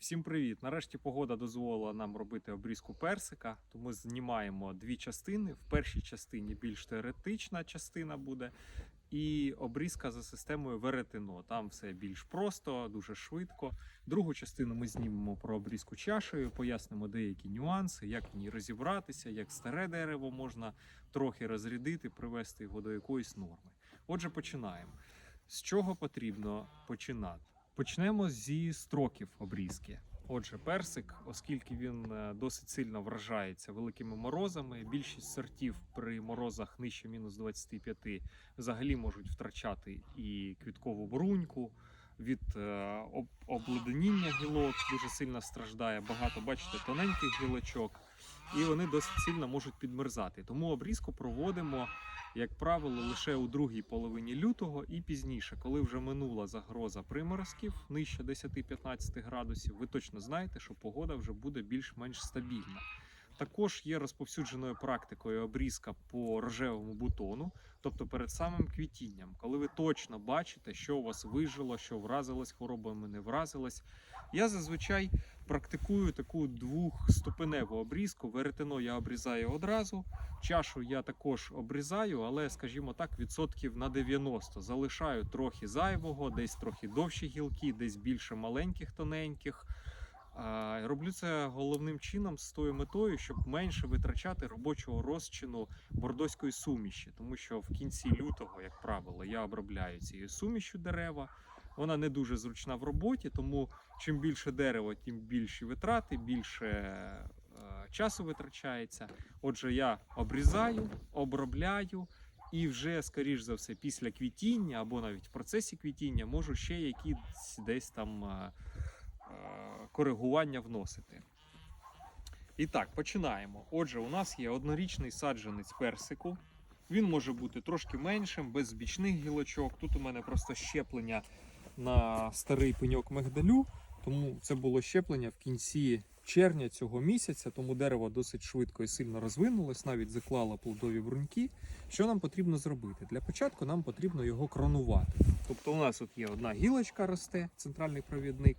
Всім привіт! Нарешті погода дозволила нам робити обрізку персика, тому знімаємо дві частини. В першій частині більш теоретична частина буде, і обрізка за системою веретено. Там все більш просто, дуже швидко. Другу частину ми знімемо про обрізку чашею, пояснимо деякі нюанси, як в ній розібратися, як старе дерево можна трохи розрядити, привести його до якоїсь норми. Отже, починаємо. З чого потрібно починати? Почнемо зі строків обрізки. Отже, персик, оскільки він е, досить сильно вражається великими морозами, більшість сортів при морозах нижче мінус 25 взагалі можуть втрачати і квіткову бруньку. Від е, обледеніння гілок дуже сильно страждає. Багато, бачите, тоненьких гілочок, і вони досить сильно можуть підмерзати. Тому обрізку проводимо як правило, лише у другій половині лютого і пізніше, коли вже минула загроза приморозків нижче 10-15 градусів, ви точно знаєте, що погода вже буде більш-менш стабільна. Також є розповсюдженою практикою обрізка по рожевому бутону, тобто перед самим квітінням, коли ви точно бачите, що у вас вижило, що вразилось хворобами, не вразилось. Я зазвичай практикую таку двохступеневу обрізку. Веретено я обрізаю одразу, Чашу я також обрізаю, але, скажімо так, відсотків на 90. Залишаю трохи зайвого, десь трохи довші гілки, десь більше маленьких, тоненьких. Роблю це головним чином з тою метою, щоб менше витрачати робочого розчину бордоської суміші, тому що в кінці лютого, як правило, я обробляю цією сумішю дерева. Вона не дуже зручна в роботі, тому чим більше дерева, тим більші витрати, більше е, часу витрачається. Отже, я обрізаю, обробляю, і вже, скоріш за все, після квітіння або навіть в процесі квітіння можу ще якісь десь там е, коригування вносити. І так, починаємо. Отже, у нас є однорічний саджанець персику. Він може бути трошки меншим, без бічних гілочок. Тут у мене просто щеплення на старий пеньок мигдалю, тому це було щеплення в кінці червня цього місяця, тому дерево досить швидко і сильно розвинулось, навіть заклало плодові бруньки. Що нам потрібно зробити? Для початку нам потрібно його кронувати. Тобто, у нас от є одна гілочка росте, центральний провідник.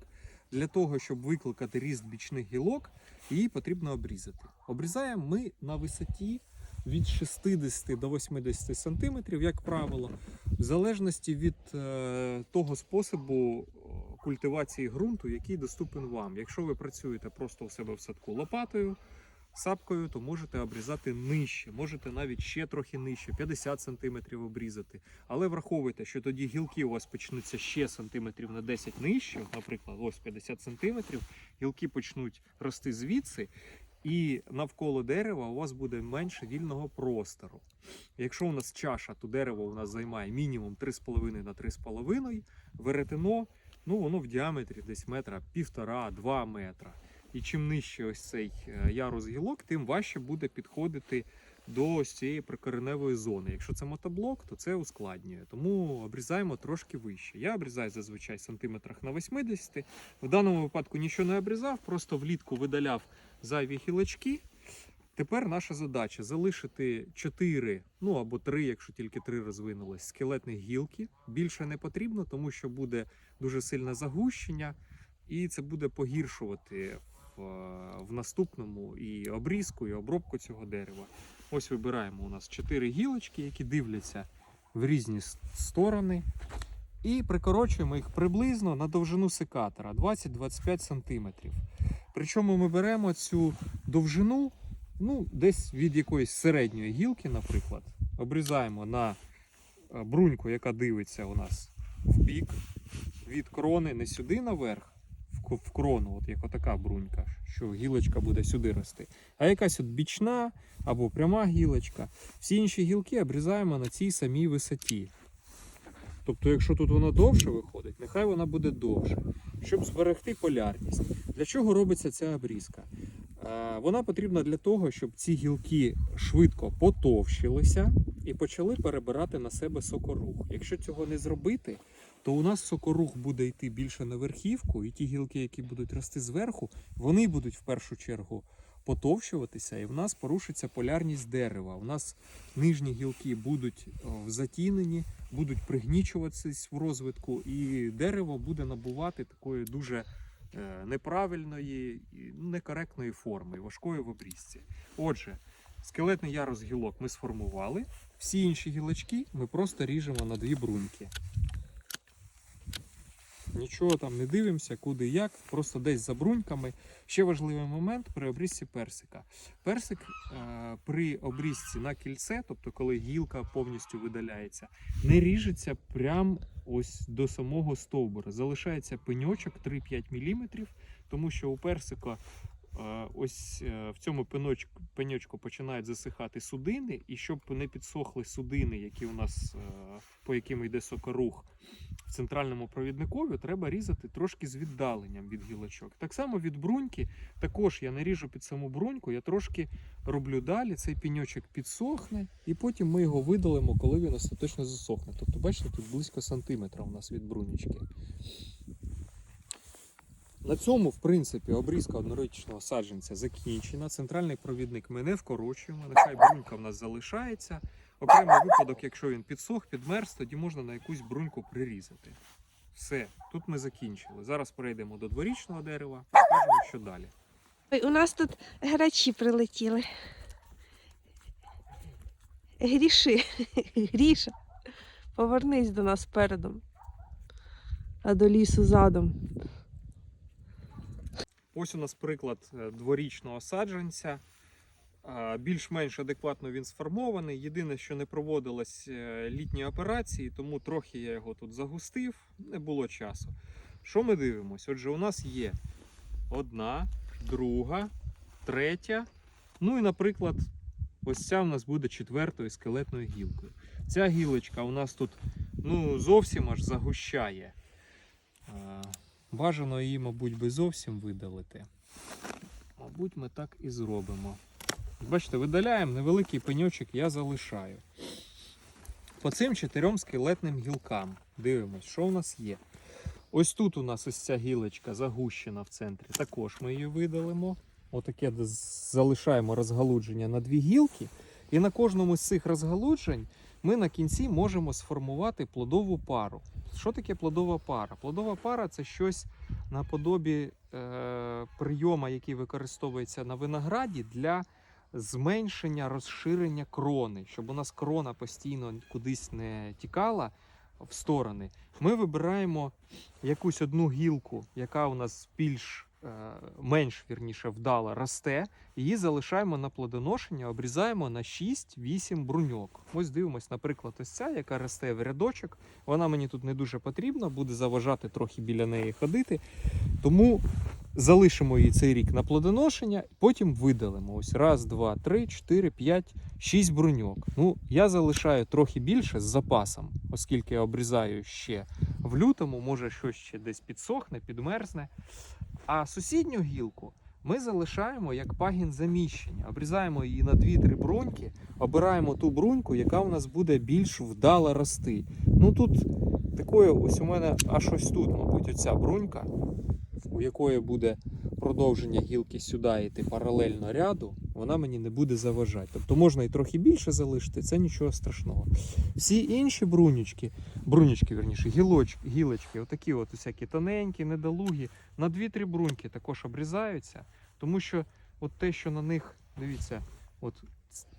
Для того, щоб викликати ріст бічних гілок, її потрібно обрізати. Обрізаємо ми на висоті від 60 до 80 см, як правило, в залежності від е, того способу е, культивації ґрунту, який доступен вам. Якщо ви працюєте просто у себе в садку лопатою, сапкою, то можете обрізати нижче, можете навіть ще трохи нижче, 50 см обрізати. Але враховуйте, що тоді гілки у вас почнуться ще сантиметрів на 10 нижче, наприклад, ось 50 см, гілки почнуть рости звідси. І навколо дерева у вас буде менше вільного простору. Якщо у нас чаша, то дерево у нас займає мінімум 3,5 на 3,5, веретено, ну воно в діаметрі десь метра півтора-два метра. І чим нижче ось цей е, ярус гілок, тим важче буде підходити до ось цієї прикореневої зони. Якщо це мотоблок, то це ускладнює. Тому обрізаємо трошки вище. Я обрізаю зазвичай сантиметрах на 80. В даному випадку нічого не обрізав, просто влітку видаляв зайві гілочки. Тепер наша задача залишити 4, ну або 3, якщо тільки 3 розвинулись, скелетних гілки. Більше не потрібно, тому що буде дуже сильне загущення, і це буде погіршувати в, в наступному і обрізку, і обробку цього дерева. Ось вибираємо у нас 4 гілочки, які дивляться в різні сторони. І прикорочуємо їх приблизно на довжину секатора 20-25 см. Причому ми беремо цю довжину ну, десь від якоїсь середньої гілки, наприклад, обрізаємо на е, бруньку, яка дивиться у нас в бік, від крони не сюди наверх, в крону, от як отака брунька, що гілочка буде сюди рости, а якась от бічна або пряма гілочка. Всі інші гілки обрізаємо на цій самій висоті. Тобто, якщо тут вона довше виходить, нехай вона буде довше, щоб зберегти полярність. Для чого робиться ця обрізка? Вона потрібна для того, щоб ці гілки швидко потовщилися і почали перебирати на себе сокорух. Якщо цього не зробити, то у нас сокорух буде йти більше на верхівку, і ті гілки, які будуть рости зверху, вони будуть в першу чергу потовщуватися, і в нас порушиться полярність дерева. У нас нижні гілки будуть затінені, будуть пригнічуватись в розвитку, і дерево буде набувати такої дуже е, неправильної, некоректної форми, важкої в обрізці. Отже, скелетний ярус гілок ми сформували. Всі інші гілочки ми просто ріжемо на дві бруньки. Нічого там не дивимося, куди як, просто десь за бруньками. Ще важливий момент при обрізці персика. Персик е, при обрізці на кільце, тобто коли гілка повністю видаляється, не ріжеться прям ось до самого стовбура. Залишається пеньочок 3-5 мм, тому що у персика ось е, в цьому пеночку, пеньочку починають засихати судини, і щоб не підсохли судини, які у нас е, по яким йде сокорух в центральному провідникові, треба різати трошки з віддаленням від гілочок. Так само від бруньки, також я не ріжу під саму бруньку, я трошки роблю далі, цей піньочок підсохне, і потім ми його видалимо, коли він остаточно засохне. Тобто, бачите, тут близько сантиметра у нас від брунічки. На цьому, в принципі, обрізка однорічного саджанця закінчена. Центральний провідник ми не вкорочуємо. Нехай брунька в нас залишається. Окремий випадок, якщо він підсох, підмерз, тоді можна на якусь бруньку прирізати. Все, тут ми закінчили. Зараз перейдемо до дворічного дерева, покажемо, що далі. Ой, у нас тут грачі прилетіли. Гріши, Гріша, повернись до нас передом, а до лісу задом. Ось у нас приклад е, дворічного саджанця. Більш-менш адекватно він сформований. Єдине, що не проводилось е, літні операції, тому трохи я його тут загустив, не було часу. Що ми дивимося? Отже, у нас є одна, друга, третя. Ну і, наприклад, ось ця у нас буде четвертою скелетною гілкою. Ця гілочка у нас тут ну, зовсім аж загущає. Бажано її, мабуть, би зовсім видалити. Мабуть, ми так і зробимо. Бачите, видаляємо невеликий пеньочок, я залишаю. По цим чотирьом скелетним гілкам дивимось, що у нас є. Ось тут у нас ось ця гілочка загущена в центрі. Також ми її видалимо. Отаке залишаємо розгалудження на дві гілки. І на кожному з цих розгалуджень ми на кінці можемо сформувати плодову пару. Що таке плодова пара? Плодова пара це щось наподобі е, прийома, який використовується на винограді для зменшення розширення крони, щоб у нас крона постійно кудись не тікала в сторони. Ми вибираємо якусь одну гілку, яка у нас більш менш вірніше вдало росте. Її залишаємо на плодоношення, обрізаємо на 6-8 бруньок. Ось дивимось, наприклад, ось ця, яка росте в рядочок. Вона мені тут не дуже потрібна, буде заважати трохи біля неї ходити. Тому залишимо її цей рік на плодоношення, потім видалимо. Ось раз, два, три, чотири, п'ять, шість бруньок. Ну, я залишаю трохи більше з запасом, оскільки я обрізаю ще в лютому, може щось ще десь підсохне, підмерзне. А сусідню гілку ми залишаємо як пагін заміщення. Обрізаємо її на 2-3 бруньки, обираємо ту бруньку, яка у нас буде більш вдало рости. Ну тут такою ось у мене аж ось тут, мабуть, оця брунька, у якої буде продовження гілки сюди йти паралельно ряду, вона мені не буде заважати. Тобто можна і трохи більше залишити, це нічого страшного. Всі інші брунючки, брунючки, верніше, гілочки, гілочки, отакі от усякі тоненькі, недолугі, на 2-3 бруньки також обрізаються, тому що от те, що на них, дивіться, от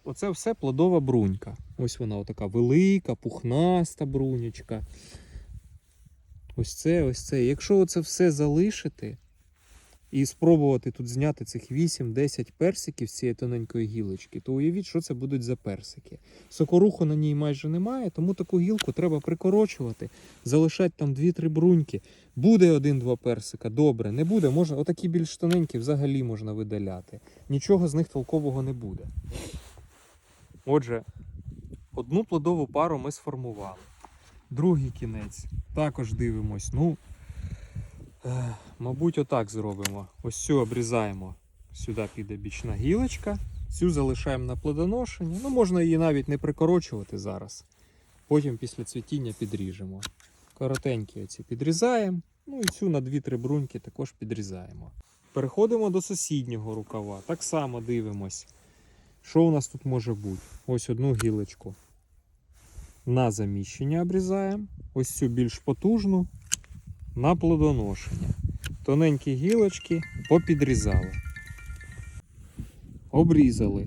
оце все плодова брунька. Ось вона така велика, пухнаста брунючка. Ось це, ось це. Якщо це все залишити і спробувати тут зняти цих 8-10 персиків з цієї тоненької гілочки, то уявіть, що це будуть за персики. Сокоруху на ній майже немає, тому таку гілку треба прикорочувати, залишати там 2-3 бруньки. Буде один-два персика, добре, не буде, можна, отакі більш тоненькі взагалі можна видаляти. Нічого з них толкового не буде. Отже, одну плодову пару ми сформували. Другий кінець. Також дивимось. Ну, е, мабуть, отак зробимо. Ось цю обрізаємо. Сюди піде бічна гілочка. Цю залишаємо на плодоношення. Ну, можна її навіть не прикорочувати зараз. Потім після цвітіння підріжемо. Коротенькі оці підрізаємо. Ну і цю на 2-3 бруньки також підрізаємо. Переходимо до сусіднього рукава. Так само дивимось. Що у нас тут може бути? Ось одну гілочку на заміщення обрізаємо. Ось цю більш потужну на плодоношення. тоненькі гілочки попідрізали. Обрізали.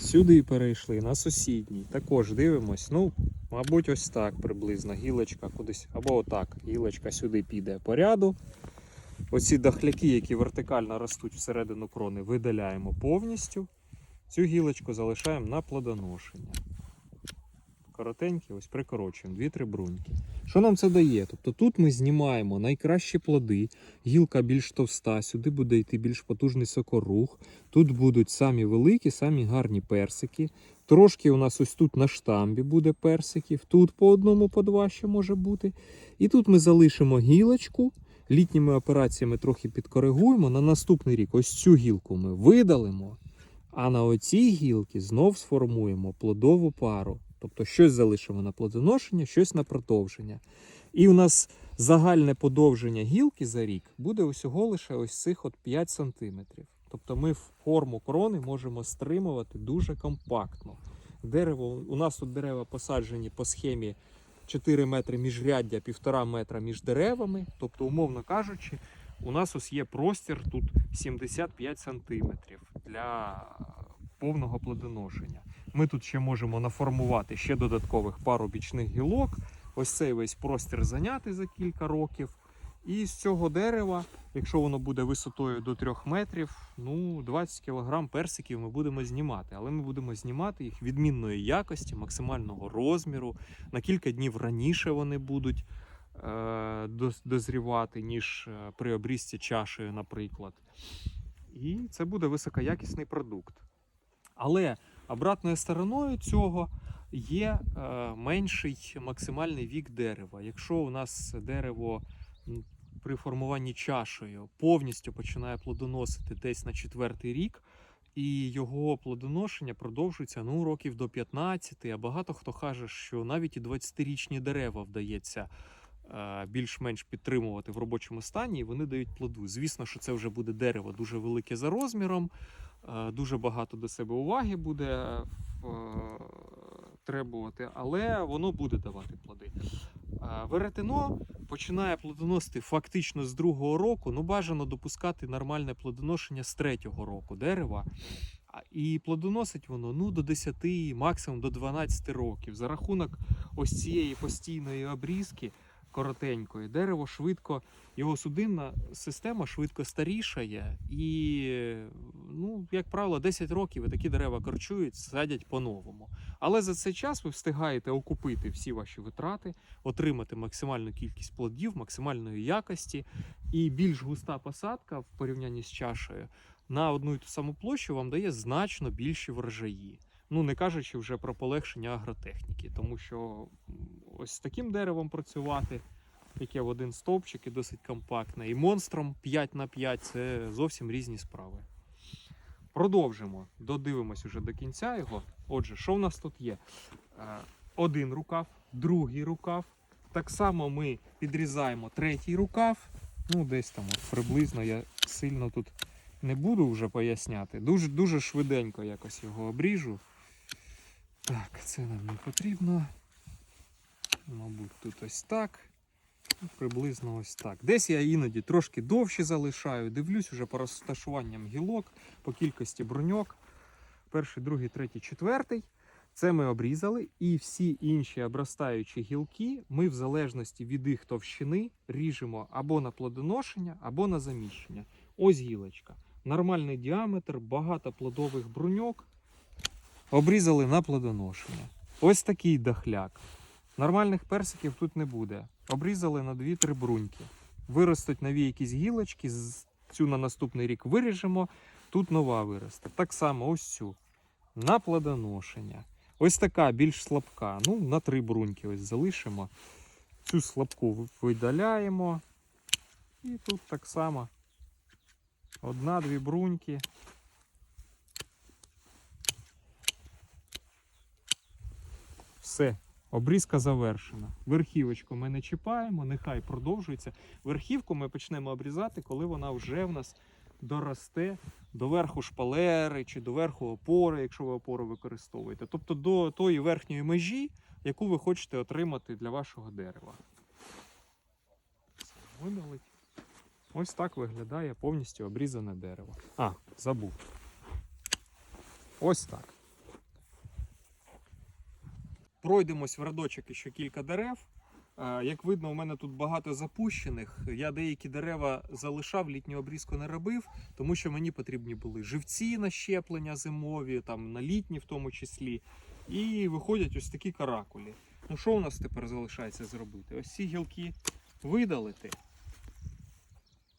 Сюди перейшли на сусідній. Також дивимось. Ну, мабуть, ось так приблизно. Гілочка кудись. Або отак. Гілочка сюди піде по ряду. Оці дахляки, які вертикально ростуть всередину крони, видаляємо повністю. Цю гілочку залишаємо на плодоношення. Коротенькі, ось прикорочуємо, 2-3 бруньки. Що нам це дає? Тобто тут ми знімаємо найкращі плоди, гілка більш товста, сюди буде йти більш потужний сокорух. Тут будуть самі великі, самі гарні персики. Трошки у нас ось тут на штамбі буде персиків, тут по одному, по два ще може бути. І тут ми залишимо гілочку. Літніми операціями трохи підкоригуємо. На наступний рік ось цю гілку ми видалимо, а на оцій гілки знов сформуємо плодову пару. Тобто щось залишимо на плодоношення, щось на продовження. І у нас загальне подовження гілки за рік буде усього лише ось цих от 5 см. Тобто ми форму крони можемо стримувати дуже компактно. Дерево, у нас тут дерева посаджені по схемі 4 метри міжряддя, 1,5 метра між деревами. Тобто, умовно кажучи, у нас ось є простір тут 75 сантиметрів для повного плодоношення. Ми тут ще можемо наформувати ще додаткових пару бічних гілок. Ось цей весь простір зайняти за кілька років. І з цього дерева, якщо воно буде висотою до 3 метрів, ну 20 кг персиків ми будемо знімати. Але ми будемо знімати їх відмінної якості, максимального розміру. На кілька днів раніше вони будуть е, дозрівати, ніж е, при обрізці чашею, наприклад. І це буде високоякісний продукт. Але обратною стороною цього є е, менший максимальний вік дерева. Якщо у нас дерево при формуванні чашею повністю починає плодоносити десь на четвертий рік, і його плодоношення продовжується ну, років до 15, а багато хто каже, що навіть і 20-річні дерева вдається е, більш-менш підтримувати в робочому стані, і вони дають плоду. Звісно, що це вже буде дерево дуже велике за розміром, дуже багато до себе уваги буде е, требувати, але воно буде давати плоди. Е, Веретено починає плодоносити фактично з другого року. Ну, бажано допускати нормальне плодоношення з третього року дерева. І плодоносить воно ну, до 10, максимум до 12 років. За рахунок ось цієї постійної обрізки коротенької, дерево швидко, його судинна система швидко старішає, і, ну, як правило, 10 років і такі дерева корчують, садять по-новому. Але за цей час ви встигаєте окупити всі ваші витрати, отримати максимальну кількість плодів, максимальної якості і більш густа посадка в порівнянні з чашею на одну і ту саму площу вам дає значно більші врожаї. Ну, не кажучи вже про полегшення агротехніки, тому що ось з таким деревом працювати, яке в один стовпчик і досить компактне, і монстром 5 на 5 це зовсім різні справи. Продовжимо, додивимось уже до кінця його. Отже, що в нас тут є? Е, Один рукав, другий рукав. Так само ми підрізаємо третій рукав. Ну, десь там от приблизно я сильно тут не буду вже поясняти. Дуже, дуже швиденько якось його обріжу. Так, це нам не потрібно. Мабуть, тут ось так. Ну, Приблизно ось так. Десь я іноді трошки довше залишаю. Дивлюсь уже по розташуванням гілок, по кількості бруньок. Перший, другий, третій, четвертий. Це ми обрізали, і всі інші обростаючі гілки ми, в залежності від їх товщини, ріжемо або на плодоношення, або на заміщення. Ось гілочка. Нормальний діаметр, багато плодових бруньок. Обрізали на плодоношення. Ось такий дахляк. Нормальних персиків тут не буде. Обрізали на 2-3 бруньки. Виростуть нові якісь гілочки, цю на наступний рік виріжемо, тут нова виросте. Так само ось цю. На плодоношення. Ось така більш слабка. Ну, на три бруньки ось залишимо. Цю слабку видаляємо. І тут так само. Одна-дві бруньки. Все. Обрізка завершена. Верхівочку ми не чіпаємо, нехай продовжується. Верхівку ми почнемо обрізати, коли вона вже в нас доросте до верху шпалери чи до верху опори, якщо ви опору використовуєте. Тобто до тої верхньої межі, яку ви хочете отримати для вашого дерева. Видалить. Ось так виглядає повністю обрізане дерево. А, забув. Ось так. Пройдемось в рядочок ще кілька дерев. Як видно, у мене тут багато запущених. Я деякі дерева залишав, літню обрізку не робив, тому що мені потрібні були живці на щеплення зимові, там на літні в тому числі. І виходять ось такі каракулі. Ну що у нас тепер залишається зробити? Ось ці гілки видалити.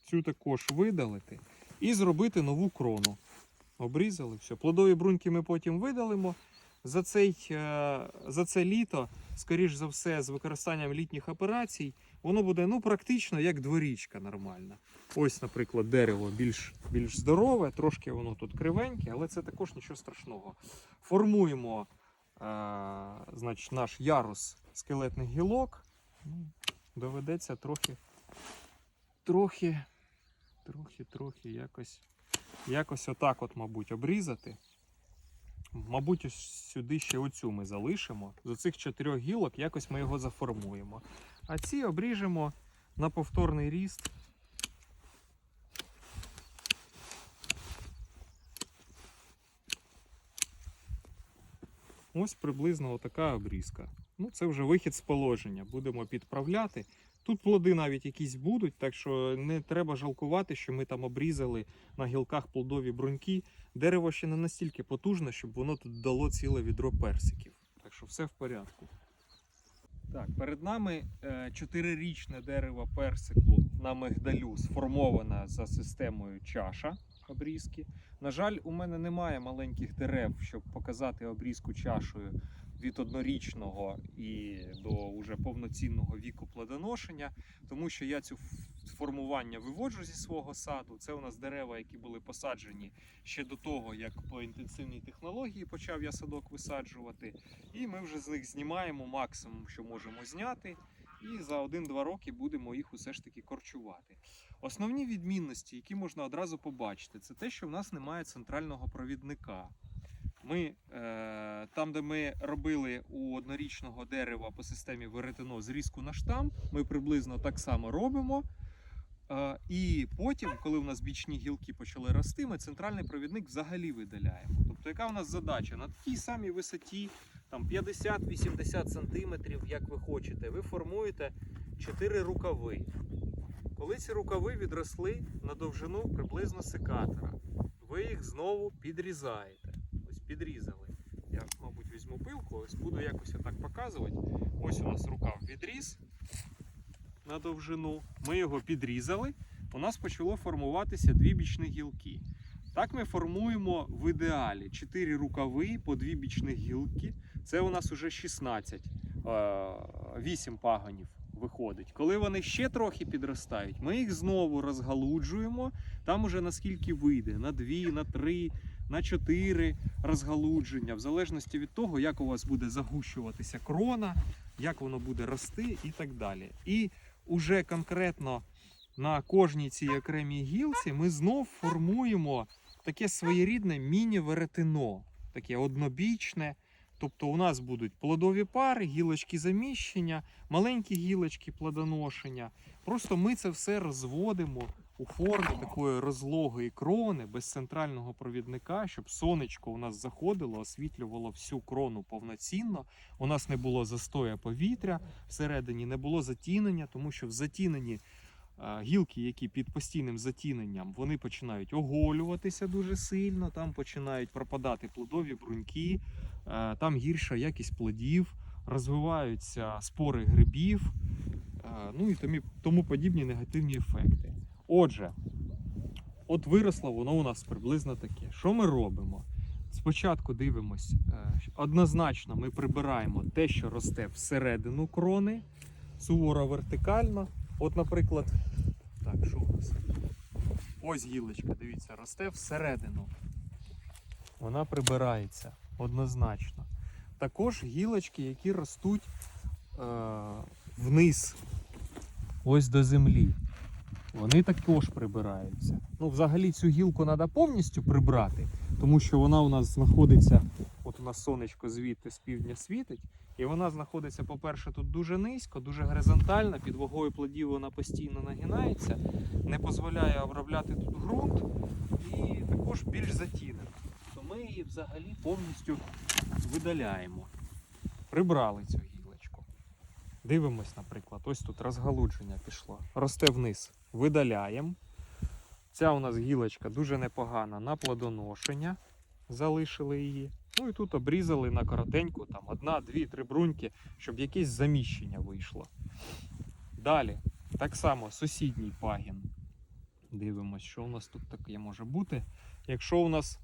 Цю також видалити. І зробити нову крону. Обрізали все. Плодові бруньки ми потім видалимо. За, цей, е, за це літо, скоріш за все, з використанням літніх операцій, воно буде ну, практично як дворічка нормальна. Ось, наприклад, дерево більш, більш здорове, трошки воно тут кривеньке, але це також нічого страшного. Формуємо е, значить, наш ярус скелетних гілок. Ну, доведеться трохи, трохи, трохи, трохи якось, якось отак, от, мабуть, обрізати. Мабуть, сюди ще оцю ми залишимо. З оцих чотирьох гілок якось ми його заформуємо. А ці обріжемо на повторний ріст. Ось приблизно отака обрізка. Ну, це вже вихід з положення. Будемо підправляти. Тут плоди навіть якісь будуть, так що не треба жалкувати, що ми там обрізали на гілках плодові бруньки. Дерево ще не настільки потужне, щоб воно тут дало ціле відро персиків. Так що все в порядку. Так, перед нами е, чотирирічне дерево персику на мигдалю сформоване за системою чаша обрізки. На жаль, у мене немає маленьких дерев, щоб показати обрізку чашою від однорічного і до уже повноцінного віку плодоношення, тому що я цю формування виводжу зі свого саду. Це у нас дерева, які були посаджені ще до того, як по інтенсивній технології почав я садок висаджувати. І ми вже з них знімаємо максимум, що можемо зняти. І за 1-2 роки будемо їх усе ж таки корчувати. Основні відмінності, які можна одразу побачити, це те, що в нас немає центрального провідника. Ми е, там, де ми робили у однорічного дерева по системі веретено зрізку на штамп, ми приблизно так само робимо. Е, і потім, коли в нас бічні гілки почали рости, ми центральний провідник взагалі видаляємо. Тобто, яка у нас задача? На такій самій висоті, там 50-80 сантиметрів, як ви хочете, ви формуєте 4 рукави. Коли ці рукави відросли на довжину приблизно секатора, ви їх знову підрізаєте. Підрізали. Я, мабуть, візьму пилку, ось буду якось отак показувати. Ось у нас рукав відріз на довжину. Ми його підрізали. У нас почало формуватися дві бічні гілки. Так ми формуємо в ідеалі 4 рукави по дві бічних гілки. Це у нас уже 16, 8 пагонів виходить. Коли вони ще трохи підростають, ми їх знову розгалуджуємо. Там уже наскільки вийде, на 2, на 3, на 4 розгалудження, в залежності від того, як у вас буде загущуватися крона, як воно буде рости і так далі. І уже конкретно на кожній цій окремій гілці ми знов формуємо таке своєрідне міні-веретено, таке однобічне. Тобто у нас будуть плодові пари, гілочки заміщення, маленькі гілочки плодоношення. Просто ми це все розводимо у формі такої розлогої крони без центрального провідника, щоб сонечко у нас заходило, освітлювало всю крону повноцінно. У нас не було застоя повітря всередині, не було затінення, тому що в затіненні е, гілки, які під постійним затіненням, вони починають оголюватися дуже сильно, там починають пропадати плодові бруньки, е, там гірша якість плодів, розвиваються спори грибів, е, ну і тому, тому подібні негативні ефекти. Отже, от виросло воно у нас приблизно таке. Що ми робимо? Спочатку дивимось, е, однозначно ми прибираємо те, що росте всередину крони, суворо вертикально. От, наприклад, так, що у нас? Ось гілочка, дивіться, росте всередину. Вона прибирається однозначно. Також гілочки, які ростуть е, вниз, ось до землі. Вони також прибираються. Ну, взагалі цю гілку треба повністю прибрати, тому що вона у нас знаходиться, от у нас сонечко звідти з півдня світить, І вона знаходиться, по-перше, тут дуже низько, дуже горизонтально, під вагою плодів вона постійно нагинається, не дозволяє обробляти тут ґрунт і також більш затінена. То ми її взагалі повністю видаляємо. Прибрали цю гілочку. Дивимось, наприклад, ось тут розгалудження пішло. Росте вниз. Видаляємо. Ця у нас гілочка дуже непогана на плодоношення. Залишили її. Ну і тут обрізали на коротеньку, там одна, дві, три бруньки, щоб якесь заміщення вийшло. Далі, так само сусідній пагін. Дивимось, що у нас тут таке може бути. Якщо у нас,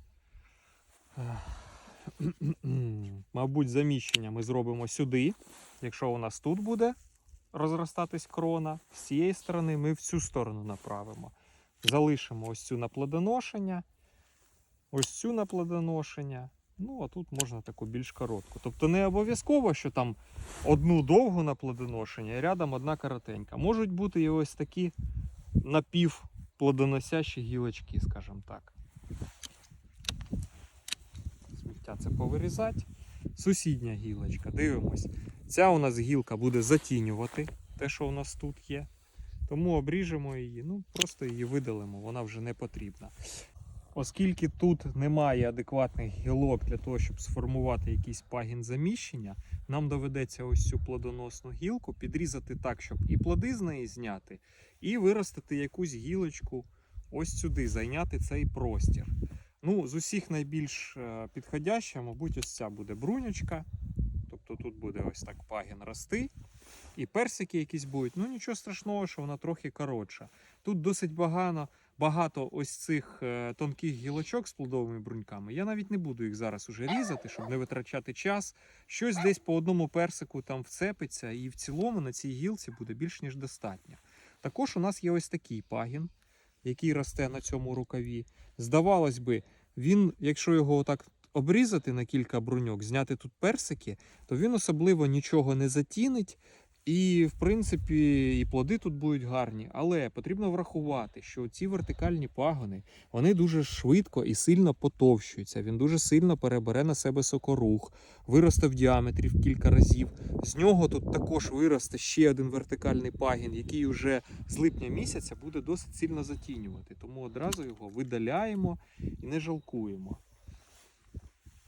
мабуть, заміщення ми зробимо сюди. Якщо у нас тут буде розростатись крона, з цієї сторони ми в цю сторону направимо. Залишимо ось цю на плодоношення, ось цю на плодоношення. Ну, а тут можна таку більш коротку. Тобто не обов'язково, що там одну довгу на плодоношення і рядом одна коротенька. Можуть бути і ось такі напівплодоносящі гілочки, скажімо так. Сміття це повирізати. Сусідня гілочка, дивимось. Ця у нас гілка буде затінювати те, що у нас тут є. Тому обріжемо її, ну просто її видалимо, вона вже не потрібна. Оскільки тут немає адекватних гілок для того, щоб сформувати якийсь пагін заміщення, нам доведеться ось цю плодоносну гілку підрізати так, щоб і плоди з неї зняти, і виростити якусь гілочку ось сюди, зайняти цей простір. Ну, з усіх найбільш е, підходяща, мабуть, ось ця буде брунючка. Тобто тут буде ось так пагін рости. І персики якісь будуть. Ну нічого страшного, що вона трохи коротша. Тут досить багато, багато ось цих е, тонких гілочок з плодовими бруньками. Я навіть не буду їх зараз уже різати, щоб не витрачати час. Щось десь по одному персику там вцепиться, і в цілому на цій гілці буде більш ніж достатньо. Також у нас є ось такий пагін, який росте на цьому рукаві. Здавалось би, він, якщо його отак обрізати на кілька бруньок, зняти тут персики, то він особливо нічого не затінить. І, в принципі, і плоди тут будуть гарні. Але потрібно врахувати, що ці вертикальні пагони вони дуже швидко і сильно потовщуються. Він дуже сильно перебере на себе сокорух, виросте в діаметрі в кілька разів. З нього тут також виросте ще один вертикальний пагін, який уже з липня місяця буде досить сильно затінювати. Тому одразу його видаляємо і не жалкуємо.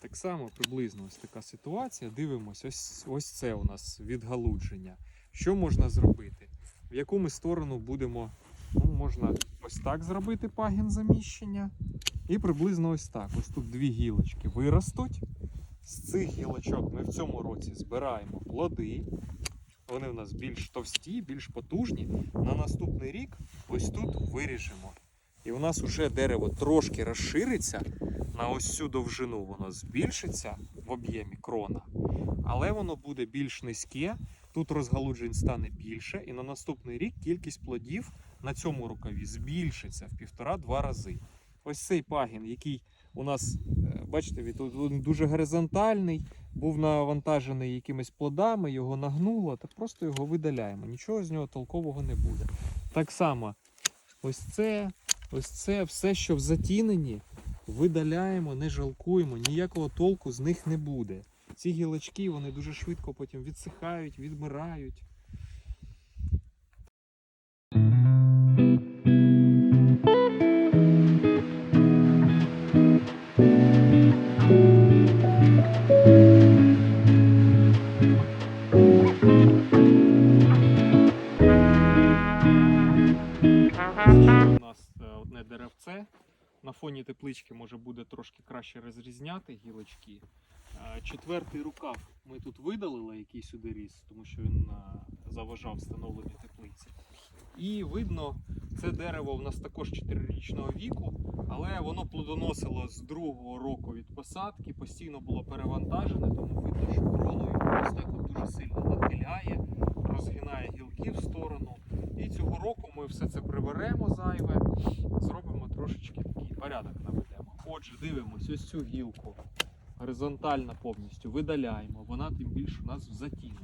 Так само приблизно ось така ситуація. Дивимось, ось, ось це у нас відгалудження. Що можна зробити? В яку ми сторону будемо. Ну, можна ось так зробити пагін заміщення. І приблизно ось так. Ось тут дві гілочки виростуть. З цих гілочок ми в цьому році збираємо плоди. Вони в нас більш товсті, більш потужні. На наступний рік ось тут виріжемо. І у нас вже дерево трошки розшириться на ось цю довжину, воно збільшиться в об'ємі крона, але воно буде більш низьке. Тут розгалуджень стане більше, і на наступний рік кількість плодів на цьому рукаві збільшиться в півтора-два рази. Ось цей пагін, який у нас, е, бачите, він дуже горизонтальний, був навантажений якимись плодами, його нагнуло, то просто його видаляємо. Нічого з нього толкового не буде. Так само, ось це, ось це, все, що в затіненні, видаляємо, не жалкуємо, ніякого толку з них не буде. Ці гілочки вони дуже швидко потім відсихають, відмирають. Фоні теплички може буде трошки краще розрізняти гілочки. Четвертий рукав ми тут видалили, який сюди ріс, тому що він заважав встановленню теплиці. І видно, це дерево в нас також 4-річного віку, але воно плодоносило з другого року від посадки, постійно було перевантажене, тому видно, що кроною ось так дуже сильно нахиляє, розгинає гілки в сторону. І цього року ми все це приберемо зайве, зробимо трошечки такий порядок наведемо. Отже, дивимось ось цю гілку горизонтально повністю видаляємо, вона тим більше у нас в затіненні.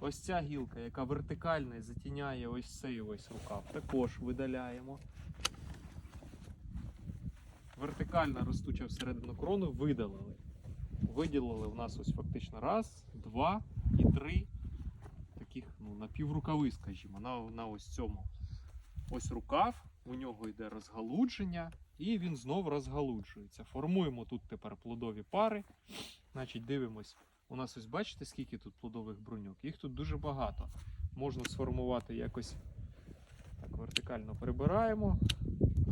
Ось ця гілка, яка вертикальна і затіняє ось цей ось рукав, також видаляємо. Вертикальна ростуча всередину крону видалили. Виділили в нас ось фактично раз, два, і три таких ну, напіврукави, скажімо, на, на ось цьому. Ось рукав, у нього йде розгалудження, і він знов розгалуджується. Формуємо тут тепер плодові пари. Значить, дивимось. У нас ось бачите, скільки тут плодових бруньок? Їх тут дуже багато. Можна сформувати якось так вертикально прибираємо,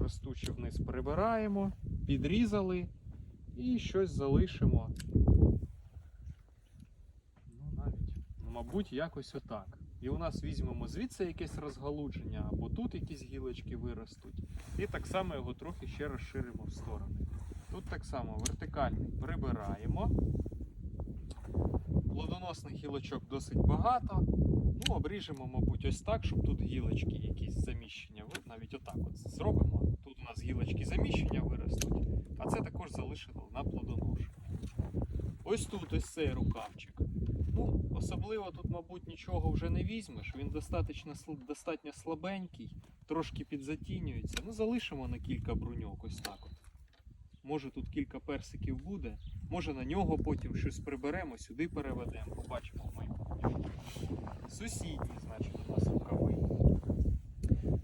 ростуче вниз прибираємо, підрізали і щось залишимо. Ну, навіть, ну, мабуть, якось отак. І у нас візьмемо звідси якесь розгалудження, або тут якісь гілочки виростуть. І так само його трохи ще розширимо в сторони. Тут так само вертикальний прибираємо. Плодоносних гілочок досить багато. Ну, обріжемо, мабуть, ось так, щоб тут гілочки якісь заміщення. Навіть отак от зробимо. Тут у нас гілочки заміщення виростуть, а це також залишимо на плодоношення. Ось тут ось цей рукавчик. Ну, особливо тут, мабуть, нічого вже не візьмеш. Він достатньо, достатньо слабенький, трошки підзатінюється. Ну, залишимо на кілька бруньок ось так от. Може тут кілька персиків буде, може на нього потім щось приберемо, сюди переведемо, побачимо в майбутньому. Сусідній, значить, у нас рукави.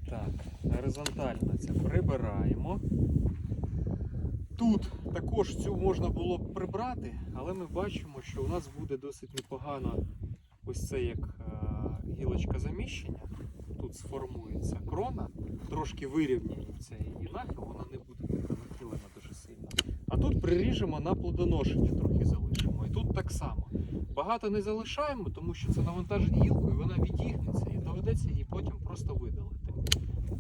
Так, горизонтально це прибираємо. Тут також цю можна було б прибрати, але ми бачимо, що у нас буде досить непогано ось це як е, гілочка заміщення. Тут сформується крона, трошки вирівняється її нахил, вона не буде така нахилена дуже сильно. А тут приріжемо на плодоношення, трохи залишимо. І тут так само. Багато не залишаємо, тому що це навантажить гілку, і вона відігнеться, і доведеться її потім просто видалити.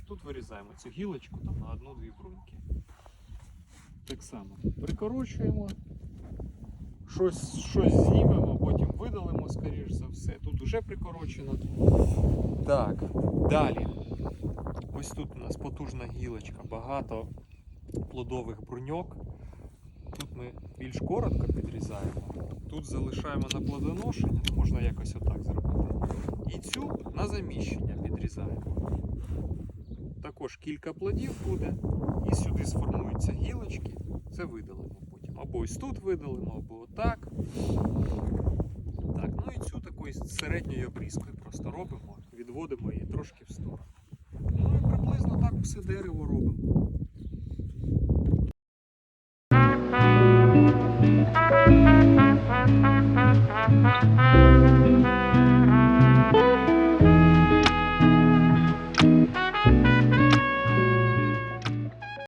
Тут вирізаємо цю гілочку там на одну-дві бруньки. Так само прикорочуємо. Щось, щось знімемо, потім видалимо, скоріш за все. Тут уже прикорочено. Так, далі. Ось тут у нас потужна гілочка, багато плодових бруньок. Тут ми більш коротко підрізаємо. Тут залишаємо на плодоношення, можна якось отак зробити. І цю на заміщення підрізаємо. Також кілька плодів буде, і сюди сформуються гілочки. Це видалимо потім. Або ось тут видалимо, або отак. Так, ну і цю такою середньою обрізкою просто робимо, відводимо її трошки в сторону. Ну і приблизно так все дерево робимо.